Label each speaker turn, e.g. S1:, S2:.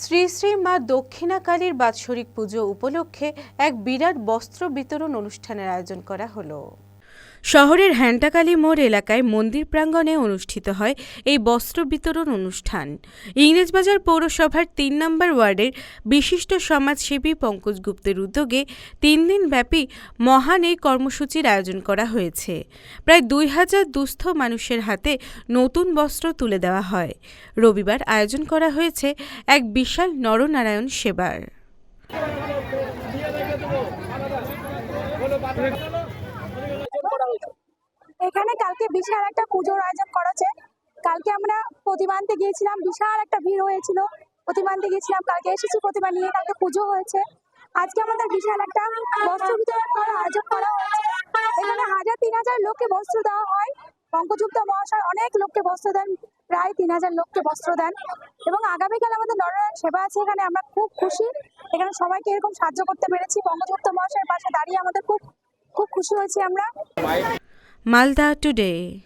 S1: শ্রী শ্রী মা দক্ষিণাকালীর বাৎসরিক পুজো উপলক্ষে এক বিরাট বস্ত্র বিতরণ অনুষ্ঠানের আয়োজন করা হলো। শহরের হ্যান্টাকালী মোড় এলাকায় মন্দির প্রাঙ্গণে অনুষ্ঠিত হয় এই বস্ত্র বিতরণ অনুষ্ঠান। ইংরেজবাজার পৌরসভার তিন নম্বর ওয়ার্ডের বিশিষ্ট সমাজসেবী পঙ্কজ গুপ্তের উদ্যোগে তিন দিন ব্যাপী মহান এই কর্মসূচির আয়োজন করা হয়েছে। প্রায় দুই হাজার দুস্থ মানুষের হাতে নতুন বস্ত্র তুলে দেওয়া হয়। রবিবার আয়োজন করা হয়েছে এক বিশাল নরনারায়ণ সেবার।
S2: এখানে কালকে বিশাল একটা পুজোর আয়োজন করেছে কালকে আমরা প্রতিমা আনতে গিয়েছিলাম, বিশাল একটা ভিড় হয়েছিল। প্রতিমা আনতে গিয়েছিলাম, কালকে এসেছি প্রতিমা নিয়ে, কালকে পুজো হয়েছে। আজকে আমাদের বিশাল একটা বস্ত্র বিতরণ করার আয়োজন করা হয়েছে। এখানে হাজার তিন হাজার লোককে বস্ত্র দেওয়া হয়। পঙ্কযুক্ত মহাশয় অনেক লোককে বস্ত্র দেন, প্রায় তিন হাজার লোককে বস্ত্র দেন। এবং আগামীকাল আমাদের নরনারায়ণ সেবা আছে, এখানে আমরা খুব খুশি। এখানে সবাইকে এরকম সাহায্য করতে পেরেছি। পঙ্কযুক্ত মহাশয়ের পাশে দাঁড়িয়ে আমাদের খুব খুব খুশি হয়েছি আমরা।
S1: Malda Today.